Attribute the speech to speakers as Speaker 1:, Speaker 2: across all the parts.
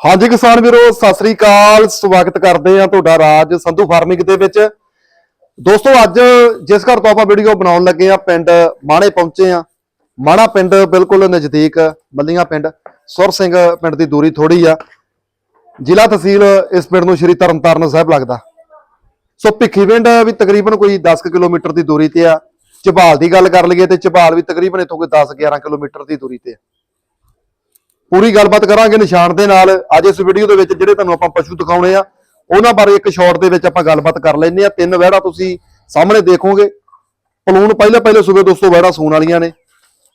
Speaker 1: ਹਾਂਜੀ ਕਿਸਾਨ ਵੀਰੋ, ਸਤਿ ਸ੍ਰੀ ਅਕਾਲ। ਸਵਾਗਤ ਕਰਦੇ ਆ ਤੁਹਾਡਾ ਰਾਜ ਸੰਧੂ ਫਾਰਮਿੰਗ ਦੇ ਵਿੱਚ। ਦੋਸਤੋ, ਅੱਜ ਜਿਸ ਘਰ ਤੋਂ ਆਪਾਂ ਵੀਡੀਓ ਬਣਾਉਣ ਲੱਗੇ ਆ ਪਿੰਡ ਮਾਣੇ ਪਹੁੰਚੇ ਆ ਮਾਣਾ ਪਿੰਡ ਬਿਲਕੁਲ ਨਜ਼ਦੀਕ ਬੱਲੀਆਂ ਪਿੰਡ। ਸੁਰ ਸਿੰਘ ਪਿੰਡ ਦੀ ਦੂਰੀ ਥੋੜੀ ਆ। ਜ਼ਿਲ੍ਹਾ ਤਹਿਸੀਲ ਇਸ ਪਿੰਡ ਨੂੰ ਸ਼੍ਰੀ ਤਰਨਤਾਰਨ ਸਾਹਿਬ ਲੱਗਦਾ। ਸੋ ਭਿੱਖੀ ਪਿੰਡ ਵੀ ਤਕਰੀਬਨ ਕੋਈ 10 ਕੁ ਕਿਲੋਮੀਟਰ ਦੀ ਦੂਰੀ ਤੇ ਆ। ਝਬਾਲ ਦੀ ਗੱਲ ਕਰ ਲਈਏ ਤੇ ਝਬਾਲ ਵੀ ਤਕਰੀਬਨ ਇੱਥੋਂ ਕੋਈ 10 11 ਕਿਲੋਮੀਟਰ ਦੀ ਦੂਰੀ ਤੇ ਆ। ਪੂਰੀ ਗੱਲਬਾਤ ਕਰਾਂਗੇ ਨਿਸ਼ਾਨ ਦੇ ਨਾਲ। ਅੱਜ ਇਸ ਵੀਡੀਓ ਦੇ ਵਿੱਚ ਜਿਹੜੇ ਤੁਹਾਨੂੰ ਆਪਾਂ ਪਸ਼ੂ ਦਿਖਾਉਣੇ ਆ, ਉਹਨਾਂ ਬਾਰੇ ਇੱਕ ਸ਼ਾਰਟ ਦੇ ਵਿੱਚ ਆਪਾਂ ਗੱਲਬਾਤ ਕਰ ਲੈਂਦੇ ਆ ਤਿੰਨ ਵਹਿੜਾ ਤੁਸੀਂ ਸਾਹਮਣੇ ਦੇਖੋਗੇ। ਪਲੂਣ ਪਹਿਲੇ ਪਹਿਲੇ ਸੂਬੇ ਦੋਸਤੋ ਵਹਿੜਾ ਸੂਣ ਵਾਲੀਆਂ ਨੇ।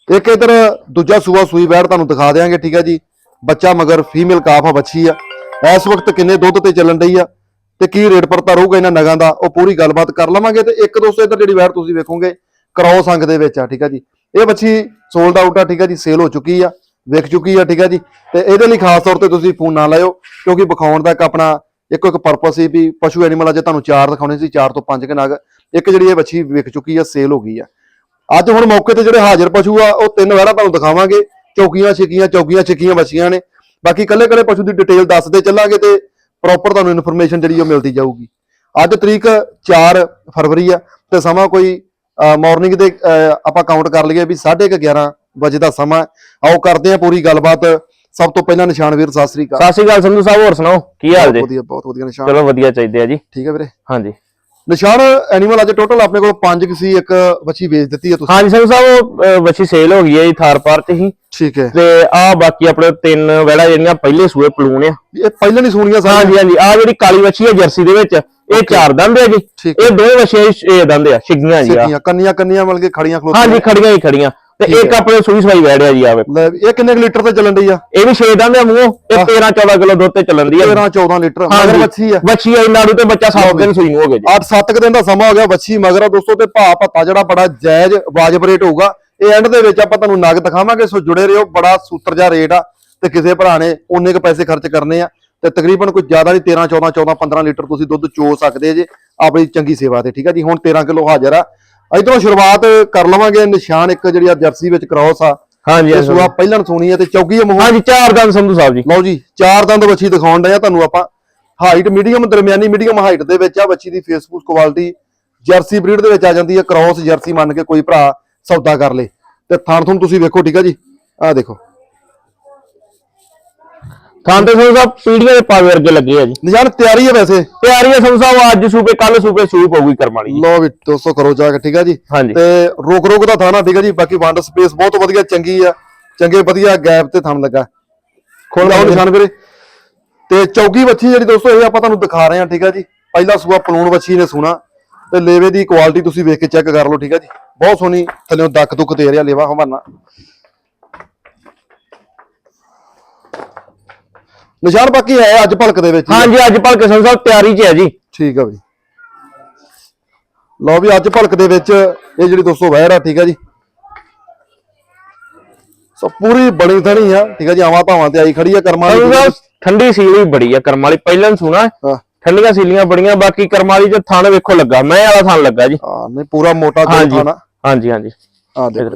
Speaker 1: ਇੱਕ ਇਧਰ ਦੂਜਾ ਸੂਆ ਸੂਈ ਵਹਿੜ ਤੁਹਾਨੂੰ ਦਿਖਾ ਦੇਾਂਗੇ ਠੀਕ ਆ ਜੀ। ਬੱਚਾ ਮਗਰ ਫੀਮੇਲ ਕਾਫ ਆ ਬੱਚੀ ਆ। ਇਸ ਵਕਤ ਕਿੰਨੇ ਦੁੱਧ ਤੇ ਚੱਲਣ ਡਈ ਆ ਤੇ ਕੀ ਰੇਟ ਪਰਤਾ ਰਹੂਗਾ ਇਹਨਾਂ ਨਗਾਂ ਦਾ, ਉਹ ਪੂਰੀ ਗੱਲਬਾਤ ਕਰ ਲਵਾਂਗੇ। ਤੇ ਇੱਕ ਦੋਸਤੋ ਇਧਰ ਜਿਹੜੀ ਵਹਿੜ ਤੁਸੀਂ ਵੇਖੋਗੇ ਕ੍ਰੋਸ ਅੰਗ ਦੇ ਵਿੱਚ ਆ, ਠੀਕ ਆ ਜੀ। ਇਹ ਬੱਚੀ ਸੋਲਡ ਆਊਟ ਆ, ਠੀਕ ਆ ਜੀ ਸੇਲ ਹੋ ਚੁੱਕੀ ਆ। ਵਿਕ ਚੁੱਕੀ ਆ, ਠੀਕ ਹੈ ਜੀ। ਤੇ ਇਹਦੇ ਲਈ ਖਾਸ ਤੌਰ ਤੇ ਤੁਸੀਂ ਫੋਨ ਨਾ ਲਾਇਓ, ਕਿਉਂਕਿ ਵਿਖਾਉਣ ਦਾ ਇੱਕ ਆਪਣਾ, ਇੱਕੋ, ਇੱਕ ਪਰਪਸ ਸੀ ਵੀ ਪਸ਼ੂ ਐਨੀਮਲ ਅਜੇ ਤੁਹਾਨੂੰ ਚਾਰ ਦਿਖਾਉਣੇ ਸੀ, ਚਾਰ ਤੋਂ ਪੰਜ ਕੇ ਨਗ, ਇੱਕ ਜਿਹੜੀ ਇਹ ਵੱਛੀ ਵਿਕ ਚੁੱਕੀ ਆ ਸੇਲ ਹੋ ਗਈ ਆ। ਅੱਜ ਹੁਣ ਮੌਕੇ ਤੇ ਜਿਹੜੇ ਹਾਜ਼ਰ ਪਸ਼ੂ ਆ, ਉਹ ਤਿੰਨ ਵਹਿੜਾ ਤੁਹਾਨੂੰ ਦਿਖਾਵਾਂਗੇ। ਚੌਕੀਆਂ, ਛਿੱਕੀਆਂ ਚੌਕੀਆਂ, ਛਿੱਕੀਆਂ ਵੱਛੀਆਂ ਨੇ। ਬਾਕੀ ਕੱਲੇ ਕੱਲੇ ਪਸ਼ੂ ਦੀ ਡਿਟੇਲ ਦੱਸਦੇ ਚੱਲਾਂਗੇ ਤੇ ਪ੍ਰੋਪਰ ਤੁਹਾਨੂੰ ਇਨਫੋਰਮੇਸ਼ਨ ਜਿਹੜੀ ਉਹ ਮਿਲਦੀ ਜਾਊਗੀ। ਅੱਜ ਤਰੀਕ 4 ਫਰਵਰੀ ਆ, ਤੇ ਸਮਾਂ ਕੋਈ ਮਾਰਨਿੰਗ ਦੇ ਆਪਾਂ ਕਾਊਂਟ ਕਰ ਲਈਏ ਵੀ 11:30 ਵਜੇ ਦਾ ਸਮਾਂ ਹੈ। ਆਓ ਕਰਦੇ ਆ ਪੂਰੀ ਗੱਲਬਾਤ। ਸਭ ਤੋਂ ਪਹਿਲਾਂ ਨਿਸ਼ਾਨ ਵੀਰ ਸਤਿ ਸ੍ਰੀ ਅਕਾਲ।
Speaker 2: ਸਤਿ ਸ਼੍ਰੀ ਅਕਾਲ ਸੰਧੂ ਸਾਹਿਬ ਹੋਰ ਸੁਣਾਓ? ਕੀ ਹਾਲ ਜੀ?
Speaker 1: ਵਧੀਆ ਬਹੁਤ ਵਧੀਆ ਨਿਸ਼ਾਨ।
Speaker 2: ਚਲੋ ਵਧੀਆ ਚਾਹੀਦੇ ਆ ਜੀ।
Speaker 1: ਠੀਕ ਹੈ ਵੀਰੇ?
Speaker 2: ਹਾਂਜੀ।
Speaker 1: ਨਿਸ਼ਾਨ ਐਨੀਮਲ ਅੱਜ ਟੋਟਲ ਆਪਣੇ ਕੋਲ 5 ਸੀ ਇੱਕ ਬੱਚੀ ਵੇਚ ਦਿੱਤੀ ਹੈ ਤੁਸੀਂ।
Speaker 2: ਹਾਂਜੀ ਸੰਧੂ ਸਾਹਿਬ ਉਹ ਅਹ, ਵੱਛੀ ਸੇਲ ਹੋ ਗਈ ਹੈ ਜੀ ਥਾਰ ਪਾਰ ਚ ਹੀ।
Speaker 1: ਠੀਕ ਹੈ।
Speaker 2: ਤੇ ਆ ਬਾਕੀ ਆਪਣੇ ਤਿੰਨ ਵੜਾ ਜਿਹੜੀਆਂ ਪਹਿਲੇ ਸੂਏ ਪਲੂਣ ਆ।
Speaker 1: ਇਹ ਪਹਿਲਾਂ ਨਹੀਂ ਸੁਣੀਆਂ ਸਾਰੀਆਂ।
Speaker 2: ਹਾਂਜੀ ਹਾਂਜੀ। ਆ ਜਿਹੜੀ ਕਾਲੀ ਵੱਛੀ ਹੈ ਜਰਸੀ ਦੇ ਵਿੱਚ ਇਹ ਚਾਰ ਦੰਦ ਆ ਜੀ।
Speaker 1: ਠੀਕ
Speaker 2: ਇਹ ਦੋ ਵੱਛੀਆਂ ਇਹ ਦੰਦ ਆ ਛਿੱਗੀਆਂ ਜੀ ਆ।
Speaker 1: ਸਿੱਧੀਆਂ ਕੰਨੀਆਂ ਕੰਨੀਆਂ ਮਿਲ ਕੇ ਖੜੀਆਂ ਖਲੋਤੀਆਂ
Speaker 2: ਹਾਂਜੀ ਖੜੀਆਂ ਹੀ ਖੜੀਆਂ। ਤੇ ਇੱਕ ਆਪਣੇ ਸੂਈ ਸਵਾਈ ਵੜਿਆ ਜੀ ਆਵੇ।
Speaker 1: ਲੈ ਵੀ ਇਹ ਕਿੰਨੇ ਕੁ ਲੀਟਰ ਤੇ ਚੱਲਣ ਡਈ ਆ?
Speaker 2: ਇਹ ਵੀ ਛੇ ਦੰਦ ਆ ਮੂੰਹ ਇਹ 13 14 ਕਿਲੋ ਦੁੱਧ ਤੇ ਚੱਲਣ ਦੀ ਆ।
Speaker 1: 13 14 ਲੀਟਰ ਮਗਰ ਬੱਚੀ ਆ।
Speaker 2: ਵੱਛੀ ਆ ਨਾੜੂ ਤੇ ਬੱਚਾ 7 ਦਿਨ ਸੂਈ ਨੂੰ ਹੋ ਗਏ ਜੀ।
Speaker 1: 8-7 ਕੁ ਦਿਨ ਦਾ ਸਮਾਂ ਹੋ ਗਿਆ ਬੱਚੀ ਮਗਰ ਆ ਦੋਸਤੋ ਤੇ ਭਾ ਭੱਤਾ ਜਿਹੜਾ ਬੜਾ ਜਾਇਜ਼ ਵਾਜਬ ਰੇਟ ਹੋਊਗਾ। ਇਹ ਐਂਡ ਦੇ ਵਿੱਚ ਆਪਾਂ ਤੁਹਾਨੂੰ ਨਗ ਦਿਖਾਵਾਂਗੇ ਸੋ ਜੁੜੇ ਰਹੋ ਬੜਾ ਸੂਤਰ ਜਿਹਾ ਰੇਟ ਆ ਤੇ ਕਿਸੇ ਭਰਾ ਨੇ ਉਨੇ ਕ ਪੈਸੇ ਖਰਚ ਕਰਨੇ ਆ। ਤੇ ਤਕਰੀਬਨ ਕੋਈ ਜ਼ਿਆਦਾ ਨਹੀਂ 13 14 14 15 ਲੀਟਰ ਤੁਸੀਂ ਦੁੱਧ ਚੋ ਸਕਦੇ ਜੇ ਆਪਣੀ ਚੰਗੀ ਸੇਵਾ ਤੇ ਠੀਕ ਆ ਜੀ? ਹੁਣ 13 ਕਿਲੋ ਹਾਜ਼ਰ ਆ। ਇਧਰੋਂ ਸ਼ੁਰੂਆਤ ਕਰ ਲਵਾਂਗੇ ਨਿਸ਼ਾਨ ਇੱਕ ਜਿਹੜੀ ਆ ਜਰਸੀ ਵਿੱਚ ਕ੍ਰਾਸ ਆ।
Speaker 2: ਹਾਂਜੀ ਹਾਂਜੀ।
Speaker 1: ਸੂਆ ਪਹਿਲਾਂ ਸੋਣੀ ਆ ਤੇ ਚੌਗੀ ਆ ਮੂੰਹ।
Speaker 2: ਹਾਂਜੀ ਚਾਰ ਦੰਦ ਸੰਧੂ ਸਾਹਿਬ ਜੀ।
Speaker 1: ਲਓ ਜੀ ਚਾਰ ਦੰਦ ਬੱਚੀ ਦਿਖਾਉਣ ਡਏ ਆ ਤੁਹਾਨੂੰ ਆਪਾਂ। ਹਾਈਟ ਮੀਡੀਅਮ ਦਰਮਿਆਨੀ ਮੀਡੀਅਮ ਹਾਈਟ ਦੇ ਵਿੱਚ ਆ ਬੱਚੀ ਦੀ ਫੇਸਬੁੱਕ ਕੁਆਲਿਟੀ ਜਰਸੀ ਬਰੀਡ ਦੇ ਵਿੱਚ ਆ ਜਾਂਦੀ ਹੈ ਕ੍ਰਾਸ ਜਰਸੀ ਮੰਨ ਕੇ ਕੋਈ ਭਰਾ ਸੌਦਾ ਕਰ ਲੇ। ਤੇ ਥਣ ਥੁਣ ਤੁਸੀਂ ਵੇਖੋ ਠੀਕ ਆ ਜੀ? ਆਹ ਦੇਖੋ।
Speaker 2: ਥਾਂ ਤੇ ਸੰਧੂ ਸਾਹਿਬ ਪੀੜੀਆਂ ਦੇ ਪਾਵੇ ਵਰਗੇ ਲੱਗੇ ਆ ਜੀ।
Speaker 1: ਨਿਸ਼ਾਨ ਤਿਆਰੀ ਹੈ ਵੈਸੇ।
Speaker 2: ਤਿਆਰੀ ਹੈ ਸੰਧੂ ਸਾਹਿਬ ਅੱਜ ਸੂਪੇ ਕੱਲ ਸੂਪੇ ਸੂਪ ਹੋਊਗੀ ਕਰਮ ਵਾਲੀ ਜੀ।
Speaker 1: ਲਓ ਵੀ ਦੋਸਤੋ ਕਰੋ ਜਾ ਕੇ ਠੀਕ ਆ ਜੀ? ਤੇ ਰੋਕ ਰੋਕ ਦਾ ਥਾਣਾ ਠੀਕ ਆ ਜੀ ਬਾਕੀ ਵੰਡ ਸਪੇਸ ਬਹੁਤ ਵਧੀਆ ਚੰਗੀ ਆ। ਚੰਗੇ ਵਧੀਆ ਗੈਪ ਤੇ ਥਣ ਲੱਗਾ। ਖੋਲ ਲਾਓ ਨਿਸ਼ਾਨ ਵੀਰੇ। ਤੇ ਚੌਗੀ ਬੱਚੀ ਜਿਹੜੀ ਦੋਸਤੋ ਇਹ ਆਪਾਂ ਤੁਹਾਨੂੰ ਦਿਖਾ ਰਹੇ ਹਾਂ ਠੀਕ ਆ ਜੀ। ਪਹਿਲਾ ਸੂਆ ਪਲੂਣ ਬੱਚੀ ਨੇ ਸੁਣਾ। ਤੇ ਲੇਵੇ ਦੀ ਕੁਆਲਿਟੀ ਤੁਸੀਂ ਵੇਖ ਕੇ ਚੈੱਕ ਕਰ ਲਓ ਠੀਕ ਆ ਜੀ। ਬਹੁਤ ਸੋਹਣੀ ਥੱਲੇੋਂ ਦੱਕ ਦੁੱਕ ਦੇ ਰਿਹਾ ਲੇਵਾ ਹਵਾਨਾ। ਨਿਸ਼ਾਨ ਬਾਕੀ ਹੈ ਅੱਜ ਭਲਕ ਦੇ ਵਿੱਚ ਆ।
Speaker 2: ਹਾਂਜੀ ਅੱਜ ਭਲਕੇ ਸੰਧੂ ਸਾਹਿਬ ਤਿਆਰੀ 'ਚ ਹੈ ਜੀ।
Speaker 1: ਠੀਕ ਆ ਬਈ ਲਓ ਵੀ ਅੱਜ ਭਲਕ ਦੇ ਵਿੱਚ ਇਹ ਜਿਹੜੀ ਦੋਸਤੋ ਵਹਿਰ ਆ ਠੀਕ ਆ ਜੀ। ਸੋ ਪੂਰੀ ਬਣੀ ਥਣੀ ਆ ਠੀਕ ਆ ਜੀ ਆਵਾਂ ਧਾਵਾਂ ਤੇ ਆਈ ਖੜੀ ਆ ਕਰਮਾਂ
Speaker 2: ਸਾਹਿਬ ਠੰਡੀ ਸੀਲ ਵੀ ਬੜੀ ਆ ਕਰਮ ਵਾਲੀ ਪਹਿਲਾਂ ਸੁਣਾ
Speaker 1: ਹਾਂ।
Speaker 2: ਠੰਡੀਆਂ ਸੀਲੀਆਂ ਬੜੀਆਂ ਬਾਕੀ ਕਰਮ ਵਾਲੀ 'ਚ ਥਣ ਵੇਖੋ ਲੱਗਾ ਮੈਂ ਵਾਲਾ ਥਣ ਲੱਗਾ ਜੀ।
Speaker 1: ਹਾਂ ਨਹੀਂ ਪੂਰਾ ਮੋਟਾ ਥਾਣਾ
Speaker 2: ਹਾਂਜੀ। ਹਾਂਜੀ
Speaker 1: ਆ ਦੇਖ।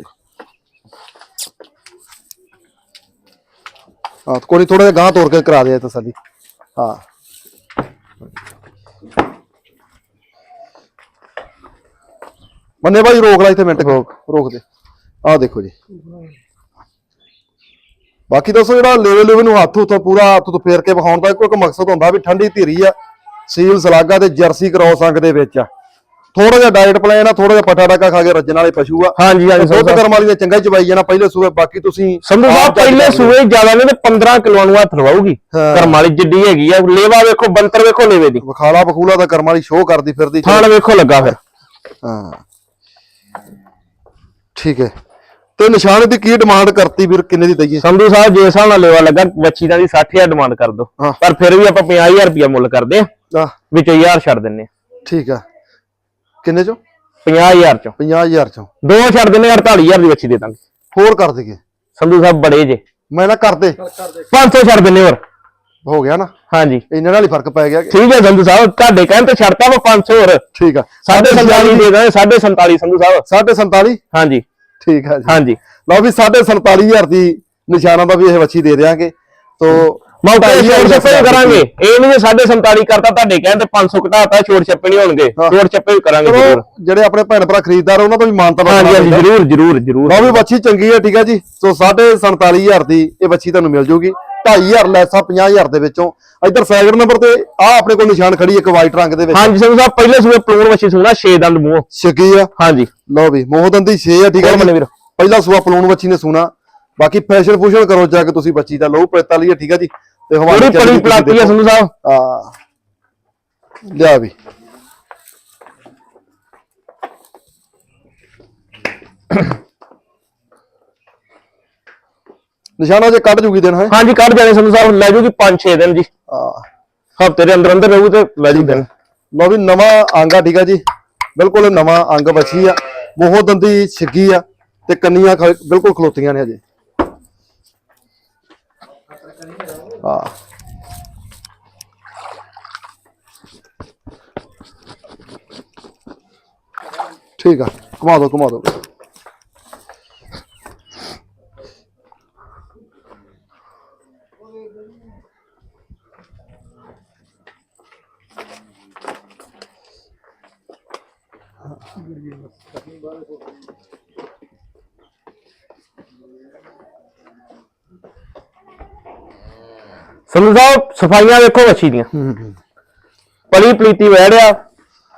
Speaker 1: ਹਾਂ ਕੋਈ ਥੋੜਾ ਜਿਹਾ ਗਾਂ ਤੋੜ ਕੇ ਕਰਾ ਦੇ ਤਸੱਲੀ। ਹਾਂ। ਮੰਨੇ ਭਾਈ ਰੋਕ ਲੈ ਇੱਥੇ ਮਿੰਟ, ਰੋਕ ਰੋਕ ਦੇ। ਆਹ ਦੇਖੋ ਜੀ। ਬਾਕੀ ਦੱਸੋ ਜਿਹੜਾ ਲੇਵੇ ਲੇਵੇ ਨੂੰ ਹੱਥ ਉੱਤੇ ਪੂਰਾ ਹੱਥ ਤੋਂ ਫੇਰ ਕੇ ਵਿਖਾਉਣ ਦਾ ਇੱਕੋ ਇੱਕ ਮਕਸਦ ਹੁੰਦਾ ਵੀ ਠੰਡੀ ਧੀਰੀ ਆ, ਸੀਲ ਸਲਾਗਾ ਤੇ ਜਰਸੀ ਕ੍ਰੋਸ ਅੰਗ ਦੇ ਵਿੱਚ ਆ। ਥੋੜਾ ਜਿਹਾ ਡਾਈਟ ਪਲਾਨ ਆ ਥੋੜਾ ਜਿਹਾ ਪਟਾ ਡਾਕਾ ਖਾ ਕੇ ਰੱਜਣ ਵਾਲੇ ਪਸ਼ੂ ਆ।
Speaker 2: ਹਾਂਜੀ ਹਾਂਜੀ
Speaker 1: ਦੁੱਧ ਕਰਮ ਵਾਲੀ ਨੇ ਚੰਗਾ ਚਵਾਈ ਜਾਣਾ ਪਹਿਲੇ ਸੂਏ ਬਾਕੀ ਤੁਸੀਂ
Speaker 2: ਸੰਧੂ ਸਾਹਿਬ ਪਹਿਲੇ। ਸੂਏ ਜ਼ਿਆਦਾ ਨਹੀਂ ਤੇ 15 ਕਿਲੋ ਨੂੰ ਹੱਥ ਲਵਾਉਗੀ। ਕਰਮ ਵਾਲੀ ਜਿੱਡੀ ਹੈਗੀ ਆ ਲੇਵਾ ਵੇਖੋ ਬੰਤਰ ਵੇਖੋ ਲੇਵੇ ਦੀ।
Speaker 1: ਵਖਾਲਾ ਬਖੂਲਾ ਦਾ ਕਰਮ ਵਾਲੀ ਸ਼ੋਅ ਕਰਦੀ ਫਿਰਦੀ।
Speaker 2: ਥਣ ਵੇਖੋ ਲੱਗਾ ਫਿਰ।
Speaker 1: ਹਾਂ। ਠੀਕ ਹੈ। ਤੇ ਨਿਸ਼ਾਨ ਦੀ ਕੀ ਡਿਮਾਂਡ ਕਰਤੀ ਵੀਰ ਕਿੰਨੇ ਦੀ ਦਈਏ?
Speaker 2: ਸੰਧੂ ਸਾਹਿਬ ਜੇ ਹਿਸਾਬ ਨਾਲ ਲੇਵਾ ਲੱਗਾ ਬੱਚੀ ਦਾ ਦੀ 60000 ਡਿਮਾਂਡ ਕਰ ਦੋ। ਪਰ ਫਿਰ ਵੀ ਆਪਾਂ 50000 ਰੁਪਇਆ ਮੁੱਲ ਕਰਦੇ ਆ। ਵਿੱਚੋਂ 1000 ਛੱਡ ਦਿੰਨੇ ਆ।
Speaker 1: ਠੀਕ ਆ। ਕਿੰਨੇ ਚੋਂ?
Speaker 2: 50000 ਚੋਂ।
Speaker 1: 50000 ਚੋਂ।
Speaker 2: ਦੋ ਛੱਡ ਦਿੰਨੇ 48000 ਦੀ ਬੱਚੀ ਦੇ ਦਾਂਗੇ।
Speaker 1: ਹੋਰ ਕਰ ਦਈਏ।
Speaker 2: ਸੰਧੂ ਸਾਹਿਬ ਬੜੇ ਜੇ।
Speaker 1: ਮੈਂ ਨਾ ਕਰਦੇ
Speaker 2: 500 ਛੱਡ ਦਿੰਨੇ ਹੋਰ।
Speaker 1: ਹੋ ਗਿਆ ਨਾ?
Speaker 2: ਹਾਂਜੀ।
Speaker 1: ਇਹਨਾਂ ਨਾਲ ਹੀ ਫ਼ਰਕ ਪੈ ਗਿਆ
Speaker 2: ਠੀਕ ਹੈ ਸੰਧੂ ਸਾਹਿਬ ਤੁਹਾਡੇ ਕਹਿਣ ਤੇ ਛੱਡਤਾ ਵਾ 500 ਹੋਰ।
Speaker 1: ਠੀਕ ਆ।
Speaker 2: ਸਾਢੇ 47 ਦੇ ਦਾਂਗੇ ਸਾਢੇ 47 ਸੰਧੂ ਸਾਹਿਬ।
Speaker 1: 47
Speaker 2: ਹਾਂਜੀ।
Speaker 1: ਠੀਕ ਆ ਜੀ।
Speaker 2: ਹਾਂਜੀ।
Speaker 1: ਲਓ ਵੀ 47500 ਦੀ ਨਿਸ਼ਾਨਾਂ ਦਾ ਵੀ ਇਹ ਵੱਛੀ ਦੇ ਦੇਾਂਗੇ ਤੋ
Speaker 2: ਮੌਕੇ
Speaker 1: ਢਾਈ
Speaker 2: ਛੋੜ ਛੱਪੇ ਵੀ ਕਰਾਂਗੇ। ਇਹ ਨਹੀਂ ਜੇ 7.5 ਕਰਤਾ ਤੁਹਾਡੇ ਕਹਿੰਦੇ 500 ਘਟਾਤਾ ਛੋੜ ਛੱਪੇ ਨਹੀਂ ਹੋਣਗੇ।
Speaker 1: ਹਾਂ।
Speaker 2: ਛੋੜ ਛੱਪੇ ਵੀ ਕਰਾਂਗੇ
Speaker 1: ਚਲੋ
Speaker 2: ਜ਼ਰੂਰ।
Speaker 1: ਜਿਹੜੇ ਆਪਣੇ ਭੈਣ ਭਰਾ ਖਰੀਦਦਾਰ ਉਹਨਾਂ ਤੋਂ ਵੀ ਮਾਨਤਾ
Speaker 2: ਹਾਂਜੀ ਹਾਂਜੀ
Speaker 1: ਚਾਹੀਦਾ।
Speaker 2: ਜ਼ਰੂਰ ਜ਼ਰੂਰ ਜ਼ਰੂਰ।
Speaker 1: ਲਓ ਵੀ ਬੱਚੀ ਚੰਗੀ ਹੈ ਠੀਕ ਹੈ ਜੀ। ਸੋ 47500 ਦੀ ਇਹ ਬੱਚੀ ਤੁਹਾਨੂੰ ਮਿਲ ਜੂਗੀ। 2500 ਲੈਸਾ 50000 ਦੇ ਵਿੱਚੋਂ। ਇੱਧਰ ਸੈਕਿੰਡ ਨੰਬਰ ਤੇ ਆ ਆਪਣੇ ਕੋਲ ਨਿਸ਼ਾਨ ਖੜੀ ਇੱਕ ਵਾਈਟ ਰੰਗ ਦੇ ਵਿੱਚ।
Speaker 2: ਹਾਂਜੀ ਸੰਧੂ ਸਾਹਿਬ ਪਹਿਲੇ ਸੂਏ ਪਲੂਣ ਵੱਛੀ ਸੁਣਾ 6 ਦੰਦ ਮੂੰਹ।
Speaker 1: ਛਕੀ ਆ।
Speaker 2: ਹਾਂਜੀ।
Speaker 1: ਲਓ ਵੀ ਮੋਹਦਨ ਦੀ 6 ਆ ਠੀਕ ਹੈ
Speaker 2: ਵੀਰ।
Speaker 1: ਪਹਿਲਾ ਸੂਆ ਪਲੂਣ ਬੱਚੀ ਨੇ ਸੁਣਾ। ਬਾਕੀ ਫੈਸ਼ਨ ਫੂਸ਼ਨ ਕਰੋ ਜਾ ਕੇ ਤੁਸੀਂ ਬੱਚੀ ਦਾ। ਲਹੂ ਪ੍ਰੇਤਾ ਲਈ ਠੀਕ ਹੈ ਜੀ। ਤੇ
Speaker 2: ਪੂਰੀ ਪਲੀ ਪਲਾਤੀ ਆ। ਸੰਧੂ ਸਾਹਿਬ।
Speaker 1: ਆ ਲਿਆ ਵੀ। ਨਿਸ਼ਾਨਾ ਜੇ ਕੱਢ ਜੂਗੀ ਦਿਨ ਹੈ?
Speaker 2: ਹਾਂਜੀ ਕੱਢ ਜਾਣੇ ਸੰਧੂ ਸਾਹਿਬ ਲੈ ਜੂਗੀ 5-6 ਦਿਨ ਜੀ।
Speaker 1: ਆ
Speaker 2: ਹਫ਼ਤੇ ਦੇ ਅੰਦਰ ਅੰਦਰ ਰਹੂ ਤੇ ਲੈ ਜੂ ਦਿਨ।
Speaker 1: ਲਓ ਵੀ ਨਵਾਂ ਅੰਗ ਆ ਠੀਕ ਆ ਜੀ। ਬਿਲਕੁਲ ਨਵਾਂ ਅੰਗ ਬਚੀ ਆ। ਬਹੁਤ ਦੰਦੀ ਛਿੱਗੀ ਆ ਤੇ ਕੰਨੀਆਂ ਖ- ਬਿਲਕੁਲ ਖਲੋਤੀਆਂ ਨੇ ਅਜੇ। ਆ ਠੀਕ ਆ ਘੁਮਾ ਦੋ ਘੁਮਾ ਦੋ
Speaker 2: ਸੰਧੂ ਸਾਹਿਬ ਸਫਾਈਆਂ ਵੇਖੋ ਵੱਛੀ ਦੀਆਂ। ਪਲੀ ਪਲੀਤੀ ਵਹਿੜਿਆ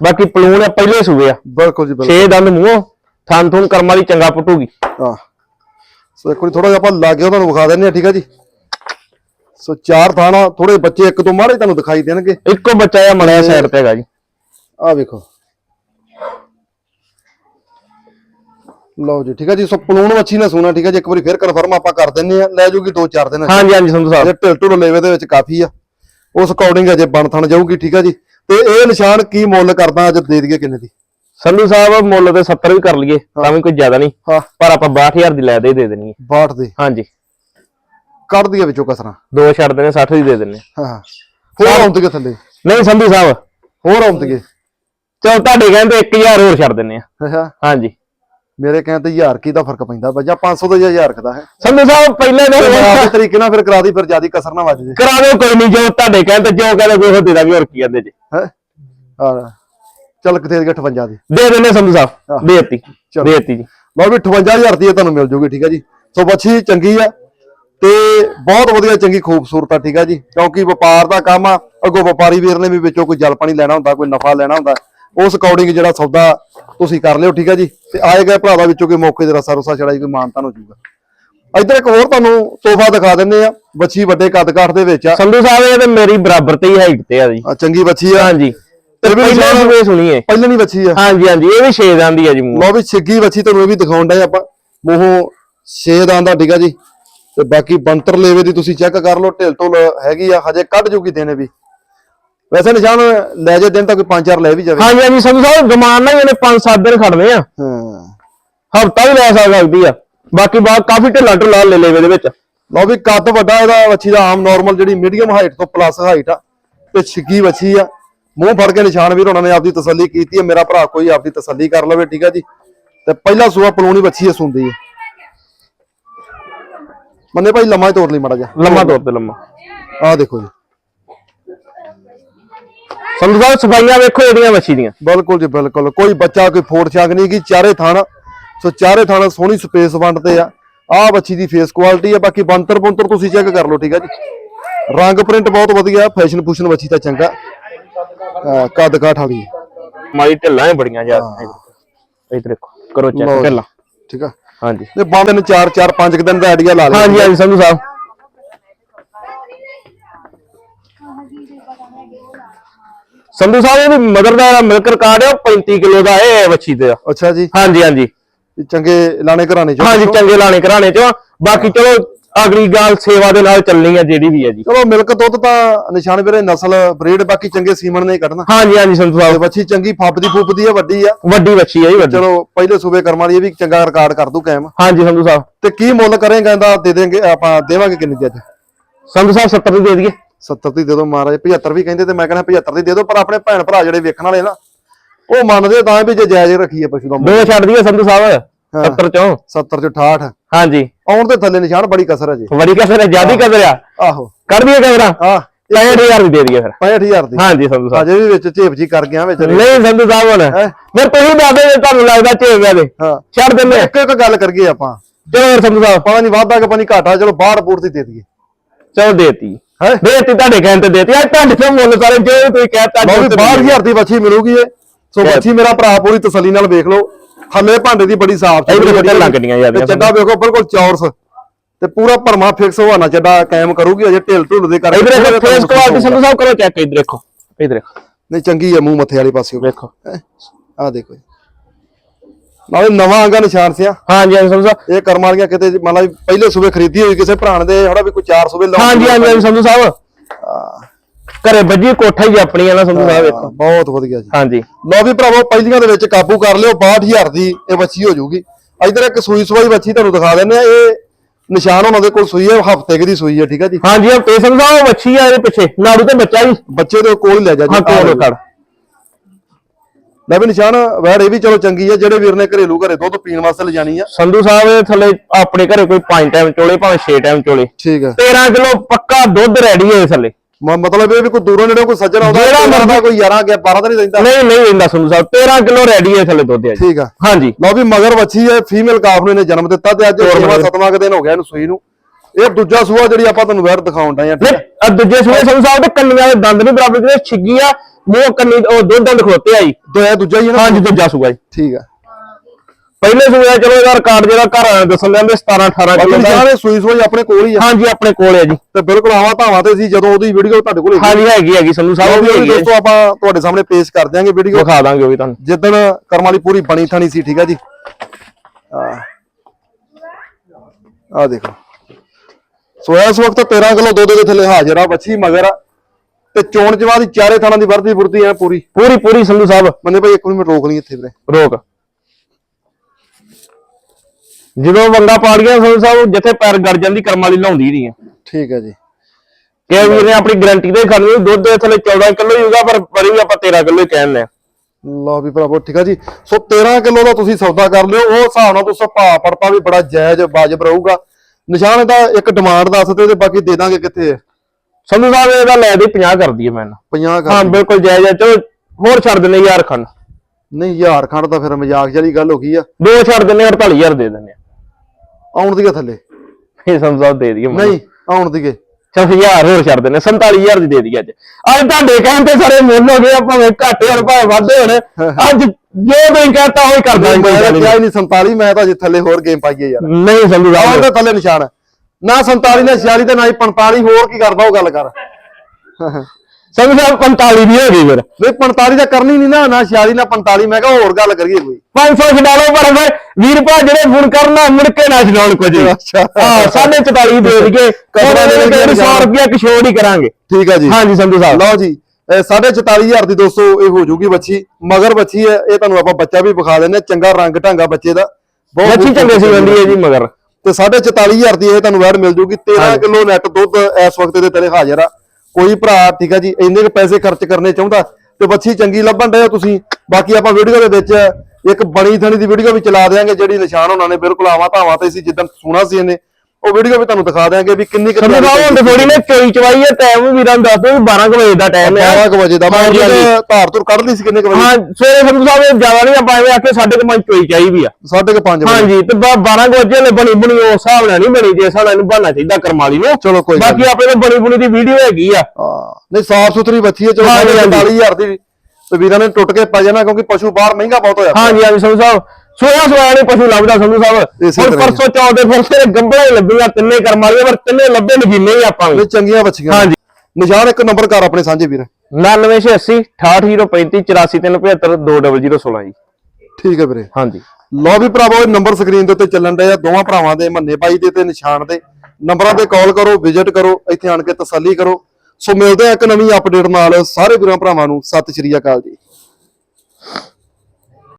Speaker 2: ਬਾਕੀ ਪਲੂਣ ਆ ਪਹਿਲੇ ਸੂਏ ਆ।
Speaker 1: ਬਿਲਕੁਲ ਜੀ ਬਿਲਕੁਲ।
Speaker 2: 6 ਦੰਦ ਮੂੰਹ ਥਾਨ ਥੂਨ ਕਰਮ ਵਾਲੀ ਚੰਗਾ ਪੁੱਟੂਗੀ।
Speaker 1: ਹਾਂ ਸੋ ਇੱਕ ਵਾਰੀ ਥੋੜਾ ਜਿਹਾ ਆਪਾਂ ਲਾਗੇ ਤੁਹਾਨੂੰ ਵਿਖਾ ਦਿੰਨੇ ਆ ਠੀਕ ਆ ਜੀ? ਸੋ ਚਾਰ ਥਾਣਾ ਥੋੜੇ ਬੱਚੇ ਇੱਕ ਤੋਂ ਮਾੜੇ ਤੁਹਾਨੂੰ ਦਿਖਾਈ ਦੇਣਗੇ।
Speaker 2: ਇੱਕੋ ਬੱਚਾ ਆ ਮੜਿਆ ਸਾਈਡ ਤੇ ਹੈਗਾ ਜੀ।
Speaker 1: ਆਹ ਵੇਖੋ। ਲਓ ਜੀ ਠੀਕ ਆ ਜੀ ਸੋ ਪਲੂਣ ਮੱਛੀ ਨੇ ਸੋਨਾ ਠੀਕ ਆ ਜੀ ਇੱਕ ਵਾਰੀ ਫਿਰ ਕਨਫਰਮ ਆਪਾਂ ਕਰ ਦਿੰਨੇ ਆ ਲੈ ਜੂਗੀ 2-4 ਦਿਨ।
Speaker 2: ਹਾਂਜੀ ਹਾਂਜੀ ਸੰਧੂ ਸਾਹਿਬ।
Speaker 1: ਜੇ ਢਿਲ ਢੁਲ ਲੇਵੇ ਦੇ ਵਿੱਚ ਕਾਫੀ ਆ। ਉਸ ਅਕੋਰਡਿੰਗ ਅਜੇ ਬਣ ਥਣ ਜਾਊਗੀ ਠੀਕ ਆ ਜੀ। ਤੇ ਇਹ ਨਿਸ਼ਾਨ ਕੀ ਮੁੱਲ ਕਰਦਾ ਅੱਜ ਦੇ ਦਈਏ ਕਿੰਨੇ ਦੀ?
Speaker 2: ਸੰਧੂ ਸਾਹਿਬ ਮੁੱਲ ਤੇ 70 ਵੀ ਕਰ ਲਈਏ ਤਾਂ ਵੀ ਕੋਈ ਜ਼ਿਆਦਾ ਨਹੀਂ।
Speaker 1: ਹਾਂ।
Speaker 2: ਪਰ ਆਪਾਂ 62000 ਦੀ ਲੈ ਦੇ ਦੇ ਦੇਣੀ ਹੈ।
Speaker 1: 62 ਦੀ?
Speaker 2: ਹਾਂਜੀ।
Speaker 1: ਕੱਢ ਦਈਏ ਵਿੱਚੋਂ ਕਸਰਾਂ।
Speaker 2: ਦੋ ਛੱਡ ਦੇਣੇ 60 ਦੀ ਦੇ ਦਿੰਨੇ
Speaker 1: ਹਾਂ ਹਾਂ। ਹੋਰ ਆਉਂਦਗੇ ਥੱਲੇ
Speaker 2: ਨਹੀਂ ਸੰਧੂ ਸਾਹਿਬ।
Speaker 1: ਹੋਰ ਆਉਂਦਗੇ
Speaker 2: ਚਲ ਤੁਹਾਡੇ ਕਹਿੰਦੇ 1000 ਹੋਰ ਛੱਡ ਦਿੰਨੇ ਆ
Speaker 1: ਅੱਛਾ।
Speaker 2: ਹਾਂਜੀ।
Speaker 1: ਮੇਰੇ ਤੇ 1000 ਕੀ ਦਾ ਫ਼ਰਕ ਪੈਂਦਾ ਬੱਜਾ 500 ਦਾ ਜਾਂ 1000 ਦਾ ਹੈ।
Speaker 2: ਸੰਧੂ ਸਾਹਿਬ ਪਹਿਲੇ
Speaker 1: ਤੇ
Speaker 2: ਦੇ
Speaker 1: ਆਪਦੇ ਤਰੀਕੇ ਨਾਲ ਫਿਰ ਕਰਾ ਦੀ ਫਿਰ ਜਿਆਦੀ ਕਸਰ ਨਾ ਵੱਜ ਜੇ।
Speaker 2: ਕਰਾ ਦਿਓ ਕੋਈ ਨਹੀਂ ਜੋ ਤੁਹਾਡੇ ਕਹਿੰਦੇ ਜੋ ਕਹਿੰਦੇ ਕੋਈ ਹੋਰ ਦੇ ਦਾਂਗੇ ਹੋਰ ਕੀ ਕਹਿੰਦੇ ਜੀ।
Speaker 1: ਹੈ? ਚੱਲ ਕਿਤੇ ਦੀ 58 ਦੀ।
Speaker 2: ਦੇ ਦਿੰਨੇ ਸੰਧੂ। ਸਾਹਿਬ ਦੇਤੀ। ਦੇਤੀ ਜੀ।
Speaker 1: ਲਓ ਵੀ 58000 ਦੀ ਤੁਹਾਨੂੰ ਮਿਲ ਜੂਗੀ ਠੀਕ ਹੈ ਜੀ। ਸੋ ਬੱਚੀ ਚੰਗੀ ਆ। ਤੇ ਬਹੁਤ ਵਧੀਆ ਚੰਗੀ ਖੂਬਸੂਰਤ ਆ ਠੀਕ ਆ ਜੀ। ਕਿਉਂਕਿ ਵਪਾਰ ਦਾ ਕੰਮ ਆ ਅੱਗੋਂ ਵਪਾਰੀ ਵੀਰ ਨੇ ਵੀ ਵਿੱਚੋਂ ਕੋਈ ਜਲ ਪਾਣੀ ਲੈਣਾ ਹੁੰਦਾ ਕੋਈ ਨਫਾ ਲੈਣਾ ਹੁੰਦਾ। ਉਸ ਅਕੋਰਡਿੰਗ ਜਿਹੜਾ ਸੌਦਾ ਤੁਸੀਂ ਕਰ ਲਿਓ ਠੀਕ ਆ ਜੀ? ਤੇ ਆਏ ਗਏ ਭਰਾਵਾ ਵਿੱਚੋਂ ਕੋਈ ਮੌਕੇ ਦੇ ਰਸਾ ਰੁਸਾ ਛੜਾਈ ਕੋਈ ਮਾਨਤਾ ਹੋ ਜਾਊਗਾ। ਇੱਧਰ ਇੱਕ ਹੋਰ ਤੁਹਾਨੂੰ ਤੋਹਫਾ ਦਿਖਾ ਦਿੰਨੇ ਆ ਬੱਚੀ ਵੱਡੇ ਕੱਦ ਕਾਠ ਦੇ ਵਿੱਚ ਆ।
Speaker 2: ਸੰਧੂ ਸਾਹਿਬ ਇਹ ਤੇ ਮੇਰੀ ਬਰਾਬਰ ਤੇ ਹੀ ਹਾਈਟ ਤੇ ਆ ਜੀ।
Speaker 1: ਆ ਚੰਗੀ ਬੱਚੀ ਆ।
Speaker 2: ਹਾਂਜੀ।
Speaker 1: ਤੇ
Speaker 2: ਤੇ
Speaker 1: ਵੀ
Speaker 2: ਸੂਏ ਸੁਣੀਏ
Speaker 1: ਪਹਿਲਾਂ ਨਹੀਂ ਬੱਚੀ ਆ।
Speaker 2: ਹਾਂਜੀ ਹਾਂਜੀ ਇਹ ਵੀ 6 ਦਾਂ ਦੀ ਆ ਜੀ ਮੂੰਹ।
Speaker 1: ਲਓ ਵੀ ਛਿੱਗੀ ਬੱਚੀ ਤੁਹਾਨੂੰ ਇਹ ਵੀ ਦਿਖਾਉਣ ਡਏ ਆਪਾਂ। ਮੂੰਹੋਂ ਛੇ ਦਾਂ ਦਾ ਠੀਕ ਆ ਜੀ? ਤੇ ਬਾਕੀ ਬੰਤਰ ਲੇਵੇ ਦੀ ਤੁਸੀਂ ਚੈੱਕ ਕਰ ਲਓ ਢਿਲ ਢੁਲ ਹੈਗੀ ਆ ਹਜੇ ਕੱਢ ਜੂਗੀ ਦੇਣੇ ਵੀ। ਵੈਸੇ ਨਿਸ਼ਾਨ ਲੈ ਜੇ ਦਿਨ ਤਾਂ ਕੋਈ 5-4 ਲੈ ਵੀ ਜਾਵੇ।
Speaker 2: ਹਾਂਜੀ ਹਾਂਜੀ ਸੰਧੂ ਸਾਹਿਬ ਗਮਾਨ ਨਾਲ ਹੀ ਇਹਨੇ 5-7 ਦਿਨ ਖੜਨੇ ਆ।
Speaker 1: ਹਾਂ।
Speaker 2: ਹਫਤਾ ਵੀ ਲੈ ਸਕਦੀ ਆ। ਬਾਕੀ ਬਾਅਦ ਕਾਫੀ ਢਿੱਲਾ ਢਿੱਲਾ ਲੈ ਲੈਵੇ ਦੇ ਵਿੱਚ।
Speaker 1: ਲਓ ਵੀ ਕੱਦ ਵੱਡਾ ਇਹਦਾ ਬੱਚੀ ਦਾ ਆਮ ਨਾਰਮਲ ਜਿਹੜੀ ਮੀਡੀਅਮ ਹਾਈਟ ਤੋਂ ਪਲੱਸ ਹਾਈਟ ਆ। ਤੇ ਛਿੱਗੀ ਬੱਚੀ ਆ। ਮੂੰਹ ਫੜ ਕੇ ਨਿਸ਼ਾਨ ਵੀਰ ਉਹਨਾਂ ਨੇ ਆਪਦੀ ਤਸੱਲੀ ਕੀਤੀ ਹੈ ਮੇਰਾ ਭਰਾ ਕੋਈ ਆਪਦੀ ਤਸੱਲੀ ਕਰ ਲਵੇ ਠੀਕ ਆ ਜੀ। ਤੇ ਪਹਿਲਾ ਸੂਆ ਪਲੂਣੀ ਬੱਚੀ ਆ ਸੁੰਦੀ ਹੈ ਮੰਨੇ ਭਾਈ ਲੰਮਾ ਹੀ ਤੋੜ ਲਈ ਮੜਾ ਜਾ
Speaker 2: ਲੰਮਾ ਤੌਰ ਤੇ ਲੰਮਾ।
Speaker 1: ਆਹ ਦੇਖੋ ਜੀ।
Speaker 2: ਸੰਧੂ ਸਾਹਿਬ ਸਫਾਈਆਂ ਵੇਖੋ ਇਹਦੀਆਂ ਵੱਛੀ ਦੀਆਂ।
Speaker 1: ਬਿਲਕੁਲ ਜੀ ਬਿਲਕੁਲ। ਕੋਈ ਬੱਚਾ ਕੋਈ ਫੋੜ ਛਾਂਗ ਨਹੀਂ ਕੀ ਚਾਰੇ ਥਾਣਾ। ਸੋ ਚਾਰੇ ਥਾਣਾ ਸੋਹਣੀ ਸਪੇਸ ਵੰਡਦੇ ਆ। ਆਹ ਬੱਚੀ ਦੀ ਫੇਸ ਕੁਆਲਿਟੀ ਆ ਬਾਕੀ ਬੰਤਰ ਬੰਤਰ ਤੁਸੀਂ ਚੈੱਕ ਕਰ ਲਓ ਠੀਕ ਆ ਜੀ। ਰੰਗ ਪ੍ਰਿੰਟ ਬਹੁਤ ਵਧੀਆ ਫੈਸ਼ਨ ਫੂਸ਼ਨ ਬੱਚੀ ਤਾਂ ਚੰਗਾ। ਕੱਦ ਕਾਠ ਵਾਲੀ।
Speaker 2: ਮਾਰੀ ਢਿੱਲਾਂ ਹੀ ਬੜੀਆਂ ਜ਼ਿਆਦਾ ਇਧਰ ਦੇਖੋ ਕਰੋ
Speaker 1: ਲਓ
Speaker 2: ਚੈੱਕ। ਢਿੱਲਾਂ।
Speaker 1: ਠੀਕ ਆ।
Speaker 2: ਹਾਂਜੀ।
Speaker 1: ਤੇ ਬੰਦ ਨੇ 4 4 5 ਦਿਨ ਦਾ ਆਈਡੀਆ ਲਾ ਲਿਆ
Speaker 2: ਹਾਂਜੀ ਹਾਂਜੀ ਸੰਧੂ ਸਾਹਿਬ। ਸੰਧੂ ਸਾਹਿਬ ਇਹਦੀ ਮਦਰ ਦਾ ਮਿਲਕ ਰਿਕਾਰਡ ਹੈ ਉਹ 35 ਕਿਲੋ ਦਾ ਇਹ ਵੱਛੀ ਤੇ ਆ।
Speaker 1: ਅੱਛਾ ਜੀ।
Speaker 2: ਹਾਂਜੀ ਹਾਂਜੀ।
Speaker 1: ਇਹ ਚੰਗੇ ਲਾਣੇ ਘਰਾਣੇ ਚੋਂ।
Speaker 2: ਹਾਂਜੀ ਚੰਗੇ ਲਾਣੇ ਘਰਾਣੇ ਚੋਂ। ਬਾਕੀ ਚਲੋ ਅਗਲੀ ਗੱਲ ਸੇਵਾ ਦੇ ਨਾਲ ਚੱਲਣੀ ਆ ਜਿਹੜੀ ਵੀ ਹੈ ਜੀ।
Speaker 1: ਚਲੋ ਮਿਲਕ ਦੁੱਧ ਤਾਂ ਨਿਸ਼ਾਨ ਵੀਰੇ ਨਸਲ ਬਰੀਡ ਬਾਕੀ ਚੰਗੇ ਸੀਮਨ ਨੇ ਕੱਢਣਾ।
Speaker 2: ਹਾਂਜੀ ਹਾਂਜੀ ਸੰਧੂ ਸਾਹਿਬ।
Speaker 1: ਬੱਚੀ ਚੰਗੀ ਫੱਬਦੀ ਫੁੱਬਦੀ ਆ ਵੱਡੀ ਆ।
Speaker 2: ਵੱਡੀ ਵੱਛੀ ਹੈ ਜੀ ਵੱਡੀ।
Speaker 1: ਚਲੋ ਪਹਿਲੇ ਸੂਬੇ ਕਰਮਾਂ ਵਾਲੀ ਇਹ ਵੀ ਚੰਗਾ ਰਿਕਾਰਡ ਕਰ ਦੂ ਕਾਇਮ।
Speaker 2: ਹਾਂਜੀ ਸੰਧੂ ਸਾਹਿਬ।
Speaker 1: ਤੇ ਕੀ ਮੁੱਲ ਕਰੇਗਾ ਇਹਦਾ? ਦੇ ਦੇਂਗੇ ਆਪਾਂ ਦੇਵਾਂਗੇ ਕਿੰਨੇ ਦੀ ਅੱਜ?
Speaker 2: ਸੰਧੂ ਸਾਹਿਬ 70 ਦੀ ਦੇ ਦਈਏ।
Speaker 1: 70 ਦੀ ਦੇ ਦਿਓ ਮਹਾਰਾਜ 75 ਵੀ ਕਹਿੰਦੇ ਤੇ ਮੈਂ ਕਹਿੰਦਾ 75 ਦੀ ਦੇ ਦਿਓ ਪਰ ਆਪਣੇ ਭੈਣ ਭਰਾ ਜਿਹੜੇ ਵੇਖਣ ਵਾਲੇ ਨਾ ਉਹ ਮੰਨਦੇ ਤਾਂ ਵੀ ਜੇ ਜਾਇਜ਼ ਰੱਖੀਏ ਪਸ਼ੂ ਦਾ ਮੁੱਲ।
Speaker 2: ਦੋ ਛੱਡ ਦਈਏ ਸੰਧੂ ਸਾਹਿਬ।
Speaker 1: ਹਾਂ।
Speaker 2: 70 ਚੋਂ।
Speaker 1: 70 ਚ 68
Speaker 2: ਹਾਂਜੀ।
Speaker 1: ਆਉਣ ਦੇ ਥੱਲੇ ਨਿਸ਼ਾਨ ਬੜੀ ਕਸਰ ਹੈ ਜੀ।
Speaker 2: ਬੜੀ ਕਸਰ ਹੈ ਜਿਆਦੀ ਕਸਰ ਆ।
Speaker 1: ਆਹੋ।
Speaker 2: ਕਰ ਦਈਏ ਕਸਰਾਂ
Speaker 1: ਆ
Speaker 2: 65000 ਦੀ ਦੇ ਦਈਏ ਫਿਰ।
Speaker 1: 65000 ਦੀ।
Speaker 2: ਹਾਂਜੀ ਸੰਧੂ ਸਾਹਿਬ।
Speaker 1: ਅਜੇ ਵੀ ਵਿੱਚ ਝੇਪ ਜੀ ਕਰ ਗਿਆ ਵਿੱਚ।
Speaker 2: ਨਹੀਂ ਸੰਧੂ ਸਾਹਿਬ ਹੁਣ? ਫਿਰ ਤੁਸੀਂ ਦੱਸ ਦਿਓ ਜੇ ਤੁਹਾਨੂੰ ਲੱਗਦਾ ਝੇਲ ਗਿਆ ਦੇ
Speaker 1: ਹਾਂ।
Speaker 2: ਛੱਡ ਦਿੰਦੇ ਆ।
Speaker 1: ਇੱਕ ਇੱਕ ਗੱਲ ਕਰੀਏ ਆਪਾਂ।
Speaker 2: ਚਲੋ ਫਿਰ ਸੰਧੂ ਸਾਹਿਬ।
Speaker 1: ਪਤਾ ਨਹੀਂ ਵਾਧਾ ਕਿ ਪਤਾ ਨਹੀਂ ਘਾਟਾ ਚਲੋ ਬਾਹਰ ਬੂਰ ਦੀ ਦੇ ਦਈਏ।
Speaker 2: ਚਲੋ ਦੇਤੀ
Speaker 1: ਹੈ?
Speaker 2: ਦੇਤੀ ਤੁਹਾਡੇ ਕਹਿਣ ਤੇ ਦੇਤੀ। ਅੱਜ ਤੁਹਾਡੇ ਤੋਂ ਮੁੱਲ ਸਾਰੇ ਜੋ ਤੁਸੀਂ ਕਹਿਤਾ
Speaker 1: ਲਓ ਵੀ 62000 ਦੀ ਬੱਚੀ ਮਿਲੂਗੀ ਇਹ ਸੋ ਬੱਚੀ ਮੇਰਾ ਭਰਾ ਪੂਰੀ ਤਸੱਲੀ ਨਾਲ ਵੇਖ ਲਓ। ਥੱਲੇ ਭਾਂਡੇ ਦੀ ਬੜੀ ਸਾਫ਼
Speaker 2: ਵੀ ਢਿੱਲਾਂ ਕੱਢੀਆਂ ਜਾਂਦੀਆਂ
Speaker 1: ਚੱਡਾ ਵੇਖੋ ਬਿਲਕੁਲ ਚੌਰਸ। ਤੇ ਪੂਰਾ ਭਰਮਾ ਫਿਕਸ ਹੋਣਾ ਚੱਡਾ ਕਾਇਮ ਕਰੂਗੀ ਅਜੇ ਢਿੱਲ ਢੁੱਲ ਦੇ ਕਰਕੇ।
Speaker 2: ਇਧਰ ਦੇਖੋ ਫੇਸ ਕੁਆਲਿਟੀ ਸੰਧੂ ਸਾਹਿਬ ਕਰੋ ਚੈੱਕ ਇਧਰ ਦੇਖੋ। ਇਧਰ ਦੇਖੋ।
Speaker 1: ਨਹੀਂ ਚੰਗੀ ਹੈ ਮੂੰਹ ਮੱਥੇ ਵਾਲੀ ਪਾਸੇ
Speaker 2: ਵੇਖੋ।
Speaker 1: ਆ ਦੇਖੋ। ਨਾਲੇ ਨਵਾਂ ਅੰਗਾ ਨਿਸ਼ਾਨ ਸਿਆ।
Speaker 2: ਹਾਂਜੀ ਹਾਂਜੀ ਸੰਧੂ ਸਾਹਿਬ
Speaker 1: ਇਹ ਕਰਮ ਵਾਲੀਆਂ ਕਿਤੇ ਮੰਨ ਲਾ ਵੀ ਪਹਿਲੇ ਸੂਬੇ ਖਰੀਦੀ ਹੋਈ ਕਿਸੇ ਭਰਾ ਨੇ ਦੇ ਹੜਾ ਵੀ ਕੋਈ 4 ਸੂਬੇ ਲਾਉਣ
Speaker 2: ਹਾਂਜੀ ਹਾਂਜੀ ਹਾਂਜੀ ਸੰਧੂ ਸਾਹਿਬ। ਘਰੇ ਵੱਜੀ ਕੋਠਾ ਹੀ ਆਪਣੀ ਆ ਨਾ ਸੰਧੂ ਸਾਹਿਬ ਵੇਖੋ
Speaker 1: ਬਹੁਤ ਵਧੀਆ ਜੀ।
Speaker 2: ਹਾਂਜੀ।
Speaker 1: ਲਓ ਵੀ ਭਰਾਵੋ ਪਹਿਲੀਆਂ ਦੇ ਵਿੱਚ ਕਾਬੂ ਕਰ ਲਿਓ 62000 ਦੀ ਇਹ ਬੱਚੀ ਹੋ ਜਾਊਗੀ ਇਧਰ ਇੱਕ ਸੂਈ ਸਵਾਈ ਬੱਚੀ ਤੁਹਾਨੂੰ ਦਿਖਾ ਦਿੰਦੇ ਆ ਇਹ ਨਿਸ਼ਾਨ ਉਹਨਾਂ ਦੇ ਕੋਲ ਸੂਈ ਹੈ ਹਫ਼ਤੇ ਦੀ ਸੂਈ ਹੈ ਠੀਕ ਹੈ ਜੀ।
Speaker 2: ਹਾਂਜੀ ਉਹ ਤੇ ਸੰਧੂ ਸਾਹਿਬ ਵੱਛੀ ਆ ਇਹਦੇ ਪਿੱਛੇ। ਨਾੜੂ ਤੇ ਬੱਚਾ ਜੀ।
Speaker 1: ਬੱਚੇ ਦੇ ਕੋਲ ਹੀ ਲੈ ਜਾ ਜੀ
Speaker 2: ਹਾਂ ਕੋਲ ਖੜ।
Speaker 1: ਲੈ ਵੀ ਨਿਸ਼ਾਨ ਵੈੜ ਇਹ ਵੀ ਚਲੋ ਚੰਗੀ ਹੈ ਜਿਹੜੇ ਵੀਰ ਨੇ ਘਰੇਲੂ ਘਰੇ ਦੁੱਧ ਪੀਣ ਵਾਸਤੇ ਲਿਜਾਣੀ ਆ।
Speaker 2: ਸੰਧੂ ਸਾਹਿਬ ਥੱਲੇ ਆਪਣੇ ਘਰੇ ਕੋਈ 5 ਟਾਈਮ ਚੋਲੇ ਭਾਵੇਂ 6 ਟਾਈਮ ਚੋਲੇ।
Speaker 1: ਠੀਕ ਹੈ
Speaker 2: 13 ਕਿਲੋ ਪੱਕਾ ਦੁੱਧ ਰੈਡੀ ਹੈ ਥੱਲੇ।
Speaker 1: ਮਤਲਬ ਇਹ ਵੀ ਕੋਈ ਦੂਰੋਂ ਨੇੜੇ ਕੋਈ ਸੱਜਣ ਆਉਂਦਾ
Speaker 2: ਜਿਹੜਾ
Speaker 1: ਤੇਰਾਂ ਦਾ
Speaker 2: ਮਰਜ਼ੀ-
Speaker 1: ਕੋਈ 11 ਗਿਆ 12 ਤਾਂ ਨਹੀਂ ਰਹਿੰਦਾ
Speaker 2: ਨਹੀਂ ਨਹੀਂ ਰਹਿੰਦਾ ਸੰਧੂ ਸਾਹਿਬ। 13 ਕਿਲੋ ਰੈਡੀ ਹੈ ਥੱਲੇ ਦੁੱਧ ਜੀ।
Speaker 1: ਠੀਕ ਆ।
Speaker 2: ਹਾਂਜੀ।
Speaker 1: ਲਓ ਵੀ ਮਗਰ ਵੱਛੀ ਹੈ ਫੀਮੇਲ ਕਾਫ ਨੂੰ ਇਹਨੇ ਜਨਮ ਦਿੱਤਾ ਤੇ ਅੱਜ। ਸਤਵਾਂ ਕੁ ਦਿਨ ਹੋ ਗਿਆ ਇਹਨੂੰ ਸੂਈ ਨੂੰ। ਇਹ ਦੂਜਾ ਸੂਆ ਜਿਹੜੀ ਆਪਾਂ ਤੁਹਾਨੂੰ ਵੈਰ ਦਿਖਾਉਣ ਡਏ ਆ ਠੀਕ
Speaker 2: ਨਹੀਂ
Speaker 1: ਹੈ
Speaker 2: ਆਹ ਦੂਜੇ ਸੂਏ ਸੰਧੂ ਸਾਹਿਬ ਦੇ ਕੰਨੀਆਂ ਦੇ ਦੰਦ ਨਹੀਂ ਬਰਾਬਰ ਜਿਹੜੇ ਛਿੱਗੀ ਆ ਮੂੰਹ ਕੰਨੀ ਉਹ ਦੋ ਦੰਦ ਖਲੋਤੇ ਆ ਜੀ।
Speaker 1: ਦੋਇਆ ਦੂਜਾ ਹੀ ਹੈ ਨਾ?
Speaker 2: ਹਾਂਜੀ ਦੂਜਾ ਸੂਆ ਜੀ।
Speaker 1: ਠੀਕ ਆ।
Speaker 2: ਪਹਿਲੇ ਸੂਏ ਦਾ ਚਲੋ ਇਹਦਾ ਰਿਕਾਰਡ ਜਿਹੜਾ ਘਰ ਨੇ ਦੱਸਣ ਲੈਂਦੇ 17 18
Speaker 1: ਬਾਕੀ
Speaker 2: ਕਿਲੋ ਦਾ
Speaker 1: ਇਹ ਸੂਈ ਸੂਈ ਆਪਣੇ ਕੋਲ ਹੀ ਆ।
Speaker 2: ਹਾਂਜੀ ਆਪਣੇ ਕੋਲ ਹੈ ਜੀ।
Speaker 1: ਤੇ ਬਿਲਕੁਲ ਆਵਾ ਧਾਵਾ ਤੇ ਸੀ ਜਦੋਂ ਉਹਦੀ ਵੀਡੀਓ ਤੁਹਾਡੇ ਕੋਲ ਹੈਗੀ
Speaker 2: ਹਾਂਜੀ ਹੈਗੀ ਹੈਗੀ ਸੰਧੂ ਸਾਹਿਬ ਉਹ ਵੀ ਹੈਗੀ ਹੈ ਜੀ।
Speaker 1: ਦੋਸਤੋ ਆਪਾਂ ਤੁਹਾਡੇ ਸਾਹਮਣੇ ਪੇਸ਼ ਕਰ ਦਿਆਂਗੇ ਵੀਡੀਓ
Speaker 2: ਵਿਖਾ ਦਾਂਗੇ ਉਹ ਵੀ ਤੁਹਾਨੂੰ।
Speaker 1: ਜਿੱਦਣ ਕਰਮ ਵਾਲੀ ਪੂਰੀ ਬਣੀ ਥਾਣੀ ਸੀ ਠੀਕ ਆ ਜੀ। ਆ। ਆ ਦੇਖੋ। ਸੋ ਇਸ ਵਕਤ 13 ਕਿਲੋ ਦੁੱਧ ਦੇ ਥੱਲੇ ਹਾਜ਼ਰ ਆ ਬੱਚੀ ਮਗਰ ਆ। ਤੇ ਚੋਣ ਜਵਾ ਦੀ ਚਾਰੇ ਥਾਣਾ ਦੀ ਵਰਦੀ ਫੁਰਦੀ ਆ ਪੂਰੀ।
Speaker 2: ਪੂਰੀ ਪੂਰੀ ਸੰਧੂ ਸਾਹਿਬ।
Speaker 1: ਮੰਨੇ ਭਾਈ ਇੱਕ ਮਿੰਟ ਰੋਕ ਲਈ ਇੱਥੇ ਵੀਰੇ।
Speaker 2: ਰੋਕ। ਜਦੋਂ ਵੰਗਾ ਪਾੜ ਗਿਆ ਸੰਧੂ ਸਾਹਿਬ ਜਿੱਥੇ ਪੈਰ ਗੜ ਜਾਂਦੀ ਕਰਮ ਵਾਲੀ ਲਾਉਂਦੀ ਨਹੀਂ ਹੈ
Speaker 1: ਠੀਕ ਹੈ ਜੀ।
Speaker 2: ਕਿ ਵੀਰ ਨੇ ਆਪਣੀ ਗਾਰੰਟੀ ਦੇ ਖਾਣੀ ਦੁੱਧ ਦੇ ਥੱਲੇ 14 ਕਿਲੋ ਹੀ ਹੋਊਗਾ ਪਰ ਪਰ ਆਪਾਂ 13 ਕਿਲੋ ਹੀ ਕਹਿੰਦੇ ਆ।
Speaker 1: ਲਓ ਵੀ ਭਰਾਵੋ ਠੀਕ ਆ ਜੀ। ਸੋ 13 ਕਿਲੋ ਦਾ ਤੁਸੀਂ ਸੌਦਾ ਕਰ ਲਿਓ ਉਹ ਹਿਸਾਬ ਨਾਲ ਤੁਸੀਂ ਭਾਅ ਪੜਤਾ ਵੀ ਬੜਾ ਜਾਇਜ਼ ਵਾਜਬ ਰਹੂਗਾ। ਨਿਸ਼ਾਨ ਦਾ ਇੱਕ ਡਿਮਾਂਡ ਦੱਸ ਦਿਓ ਤੇ ਬਾਕੀ ਦੇ ਦਾਂਗੇ ਕਿੱਥੇ
Speaker 2: ਸੰਧੂ ਸਾਹਿਬ ਇਹਦਾ ਲੈ ਦੇ 50 ਕਰ ਦਈਏ ਮੈਂ
Speaker 1: 50
Speaker 2: ਹਾਂ
Speaker 1: ਕਰ
Speaker 2: ਬਿਲਕੁਲ ਜਾਇਜ਼ ਹੈ ਚਲੋ ਹੋਰ ਛੱਡ ਦਿੰਦੇ ਯਾਰ ਖੰਡ।
Speaker 1: ਨਹੀਂ ਯਾਰ ਖੰਡ ਤਾਂ ਫਿਰ ਮਜ਼ਾਕ ਜਿਹੜੀ ਗੱਲ ਹੋ ਗਈ ਆ।
Speaker 2: ਦੋ ਛੱਡ ਦਿੰਦੇ 48000 ਦੇ ਦਿੰਦੇ ਆ
Speaker 1: ਆਉਣ ਦੀ ਥੱਲੇ।
Speaker 2: ਇਹ ਸੰਧੂ ਸਾਹਿਬ ਦੇ ਦਈਏ।
Speaker 1: ਨਹੀਂ ਆਉਣ ਦੀਗੇ
Speaker 2: ਚਲ ਹਜ਼ਾਰ ਹੋਰ ਛੱਡ ਦਿੰਦੇ 47000 ਦੀ ਦੇ ਦਈਏ ਅੱਜ। ਅੱਜ ਤੁਹਾਡੇ ਕਹਿਣ ਤੇ ਸਾਰੇ ਮੁੱਲ ਹੋ ਗਏ ਭਾਵੇਂ ਘੱਟ ਹੋਣ ਭਾਵੇਂ ਵੱਧ ਹੋਣ। ਅੱਜ ਜੋ ਤੁਸੀਂ ਕਹਤਾ ਉਹ ਹੀ ਕਰਦਾ
Speaker 1: ਮੈਂ ਤਾਂ ਕਿਹਾ ਹੀ ਨਹੀਂ 47 ਮੈਂ ਤਾਂ ਜੇ ਥੱਲੇ ਹੋਰ ਗੇਮ ਪਾਈਏ ਯਾਰ।
Speaker 2: ਨਹੀਂ ਸੰਧੂ ਸਾਹਿਬ
Speaker 1: ਦੇ ਥੱਲੇ ਨਿਸ਼ਾਨ ਨਾ 47 ਨਾ 46 ਤੇ ਨਾ ਹੀ 45 ਹੋਰ ਕੀ ਕਰਦਾ ਉਹ ਗੱਲ ਕਰ।
Speaker 2: ਸੰਧੂ ਸਾਹਿਬ 45 ਦੀ ਹੋ ਗਈ ਫਿਰ।
Speaker 1: ਨਹੀਂ 45 ਤਾਂ ਕਰਨੀ ਨਹੀਂ ਨਾ ਨਾ 46 ਨਾ 45 ਮੈਂ ਕਿਹਾ ਹੋਰ ਗੱਲ ਕਰੀਏ ਕੋਈ।
Speaker 2: 500 ਛਡਾ ਲਓ ਪਰ ਫਿਰ ਵੀਰ ਭਾ ਜਿਹੜੇ ਫੋਨ ਕਰਨਾ ਮੁੜ ਕੇ ਨਾ ਛਡਾਉਣ ਕੁਝ।
Speaker 1: ਅੱਛਾ।
Speaker 2: ਹਾਂ 44 ਦੇ ਦਈਏ।
Speaker 1: ਕਸਰਾਂ ਦੇ
Speaker 2: ਕਸਰਾਂ
Speaker 1: ਵਿੱਚ
Speaker 2: 100 ਰੁਪਿਆ ਕਿਸ਼ੋਰ ਹੀ ਕਰਾਂਗੇ।
Speaker 1: ਠੀਕ ਆ ਜੀ।
Speaker 2: ਹਾਂਜੀ ਸੰਧੂ ਸਾਹਿਬ।
Speaker 1: ਲਓ ਜੀ। 44500 ਦੀ ਦੋਸਤੋ ਇਹ ਹੋ ਜੂਗੀ ਬੱਚੀ ਮਗਰ ਬੱਚੀ ਹੈ ਇਹ ਤੁਹਾਨੂੰ ਆਪਾਂ ਬੱਚਾ ਵੀ ਵਿਖਾ ਦਿੰਦੇ ਚੰਗਾ ਰੰਗ ਢੰਗਾ ਬੱਚੇ ਦਾ।
Speaker 2: ਬੱਚੀ ਚੰਗੇ ਸੀ ਬੰਦੀ ਹੈ ਜੀ ਮਗਰ।
Speaker 1: ਤੇ 44500 ਦੀ ਇਹ ਤੁਹਾਨੂੰ ਵੈੜ ਮਿਲ ਜੂਗੀ 13 ਕਿਲੋ ਨੈਟ ਦੁੱਧ ਇਸ ਵਕਤ ਦੇ ਤੇਰੇ ਹਾਜ਼ਰ ਆ। ਕੋਈ ਭਰਾ ਠੀਕ ਆ ਜੀ ਇੰਨੇ ਕੁ ਪੈਸੇ ਖਰਚ ਕਰਨੇ ਚਾਹੁੰਦਾ ਤੇ ਬੱਚੀ ਚੰਗੀ ਲੱਭਣ ਡਏ ਹੋ ਤੁਸੀਂ। ਬਾਕੀ ਆਪਾਂ ਵੀਡੀਓ ਦੇ ਵਿੱਚ ਇੱਕ ਬਣੀ ਥਣੀ ਦੀ ਵੀਡੀਓ ਵੀ ਚਲਾ ਦੇਾਂਗੇ ਜਿਹੜੀ ਨਿਸ਼ਾਨ ਉਹਨਾਂ ਨੇ ਬਿਲਕੁਲ ਆਵਾਂ ਧਾਵਾਂ ਤੇ ਸੀ ਜਿੱਦਣ ਸੁਣਾ ਸੀ ਇਹਨੇ। ਉਹ ਵੀਡੀਓ ਵੀ ਤੁਹਾਨੂੰ ਦਿਖਾ ਦੇਾਂਗੇ ਵੀ ਕਿੰਨੀ
Speaker 2: ਸੰਧੂ ਸਾਹਿਬ ਹੁਣ ਥੋੜੀ ਨੇ ਚੋਈ ਚਵਾਈ ਹੈ ਟਾਈਮ ਵੀ ਵੀਰਾਂ ਨੂੰ ਦੱਸ ਦਿਓ ਵੀ 12 ਕੁ ਵਜੇ ਦਾ ਟਾਈਮ ਹੈ।
Speaker 1: 12 ਵਜੇ ਦਾ ਮੈਂ। ਧਾਰ ਤੁਰ ਕੱਢ ਲਈ ਸੀ ਕਿੰਨੇ ਵਜੇ?
Speaker 2: ਹਾਂ ਸਵੇਰੇ ਸੰਧੂ ਸਾਹਿਬ ਜ਼ਿਆਦਾ ਨਹੀਂ ਆਪਾਂ ਐਵੇਂ ਆਖੇ ਸਾਡੇ ਕੋਲ ਚੋਈ ਚਾਹੀਦੀ ਆ।
Speaker 1: ਸਾਢੇ ਕੁ ਪੰਜ ਵਜੇ।
Speaker 2: ਹਾਂਜੀ ਤੇ 12 ਕੁ ਵਜੇ ਨੇ ਬਣੀ ਬਣੀ ਉਸ ਹਿਸਾਬ ਨਾਲ ਨਹੀਂ ਬਣੀ ਜੇ ਹਿਸਾਬ ਨਾਲ ਇਹਨੂੰ ਬਣਨਾ ਚਾਹੀਦਾ ਕਰਮਾਲੀ ਨੂੰ।
Speaker 1: ਚਲੋ ਕੋਈ
Speaker 2: ਬਾਕੀ ਆਪਣੇ ਬਣੀ ਬਣੀ ਦੀ ਵੀਡੀਓ ਹੈਗੀ ਆ।
Speaker 1: ਹਾਂ ਨਹੀਂ ਸਾਫ਼ ਸੁਥਰੀ ਬੱਚੀ ਹੈ ਚਲੋ
Speaker 2: ਹਾਂਜੀ, ਹਾਂਜੀ।
Speaker 1: 45000 ਦੀ ਤੇ ਵੀਰਾਂ ਨੇ ਟੁੱਟ ਕੇ ਪੈ ਜਾਣਾ ਕਿਉਂਕਿ ਪਸ਼ੂ ਬਾਹਰ ਮਹਿੰਗਾ ਬਹੁਤ ਹੋਇਆ
Speaker 2: ਹਾਂਜੀ ਹਾਂਜੀ ਸੰਧੂ ਸਾਹਿਬ। ਸੋਇਆ ਸੋਇਆ ਨਹੀਂ ਪਸ਼ੂ ਲੱਭਦਾ ਸੰਧੂ ਸਾਹਿਬ।
Speaker 1: ਇਸੇ
Speaker 2: ਹੁਣ
Speaker 1: ਤਰ੍ਹਾਂ ਹੀ।
Speaker 2: ਪਰਸੋਂ ਚੌਥ ਦੇ ਫਿਰ ਤੇਰੇ ਗੰਬੜਾ ਹੀ ਤਿੰਨੇ ਕਰਮ ਵਾਲੀਆਂ ਪਰ ਤਿੰਨੇ ਲੱਭੇ ਨਗੀਨੇ ਹੀ ਆਪਾਂ ਵੀ।
Speaker 1: ਇਹ ਚੰਗੀਆਂ ਬੱਚੀਆਂ।
Speaker 2: ਹਾਂਜੀ।
Speaker 1: ਨਿਸ਼ਾਨ ਇੱਕ ਨੰਬਰ ਕਰ ਆਪਣੇ ਸਾਂਝੇ ਵੀਰ।
Speaker 2: 9980 68035 84375 20016 ਜੀ।
Speaker 1: ਠੀਕ ਹੈ ਵੀਰੇ।
Speaker 2: ਹਾਂਜੀ।
Speaker 1: ਲਓ ਵੀ ਭਰਾਵੋ ਇਹ ਨੰਬਰ ਸਕਰੀਨ ਦੇ ਉੱਤੇ ਚੱਲਣ ਡਏ ਆ। ਦੋਵਾਂ ਭਰਾਵਾਂ ਦੇ ਮੰਨੇ ਬਾਈ ਦੇ ਤੇ ਨਿਸ਼ਾਨ ਦੇ। ਨੰਬਰਾਂ ਤੇ ਕਾਲ ਕਰੋ ਵਿਜ਼ਿਟ ਕਰੋ ਇੱਥੇ ਆਣ ਕੇ ਤਸੱਲੀ ਕਰੋ। ਸੋ ਮਿਲਦੇ ਆ ਇੱਕ ਨਵੀਂ ਅਪਡੇਟ ਨਾਲ। ਸਾਰੇ ਵੀਰਾਂ ਭਰਾਵਾਂ ਨੂੰ ਸਤਿ ਸ਼੍ਰੀ ਅਕਾਲ ਜੀ।